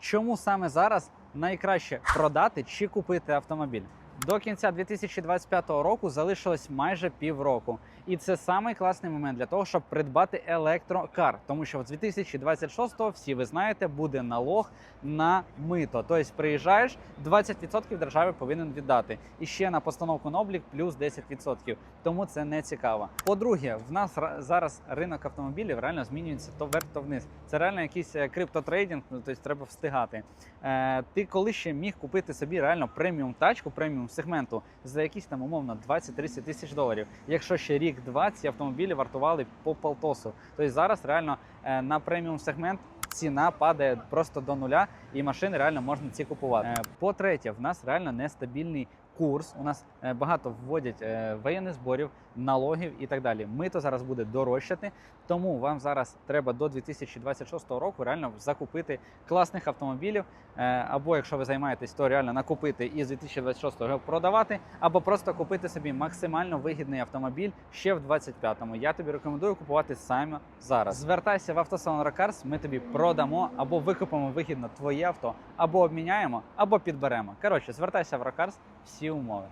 Чому саме зараз найкраще продати чи купити автомобіль? До кінця 2025 року залишилось майже півроку, і це самий класний момент для того, щоб придбати електрокар. Тому що з 2026-го, всі ви знаєте, буде налог на мито. Тобто приїжджаєш, 20% державі повинен віддати. І ще на постановку на облік плюс 10%. Тому це не цікаво. По-друге, в нас зараз ринок автомобілів реально змінюється то вверх, то вниз. Це реально якийсь е, криптотрейдинг, ну тобто треба встигати. Е, ти коли ще міг купити собі реально преміум тачку, преміум сегменту за якісь там умовно 20-30 тисяч доларів. Якщо ще рік-два ці автомобілі вартували по полтосу. Тобто зараз реально е, на преміум сегмент. Ціна падає просто до нуля, і машини реально можна ці купувати. Е, По-третє, в нас реально нестабільний курс. У нас е, багато вводять е, воєнних зборів, налогів і так далі. Мито зараз буде дорожчати, тому вам зараз треба до 2026 року реально закупити класних автомобілів. Е, Або якщо ви займаєтесь, то реально накупити і з 2026 його продавати, або просто купити собі максимально вигідний автомобіль ще в 25-му. Я тобі рекомендую купувати саме зараз. Звертайся в автосалон Рокарс, ми тобі продамо або викупимо вигідно твоє авто, або обміняємо, або підберемо. Коротше, звертайся в Рокарс, всі um uma.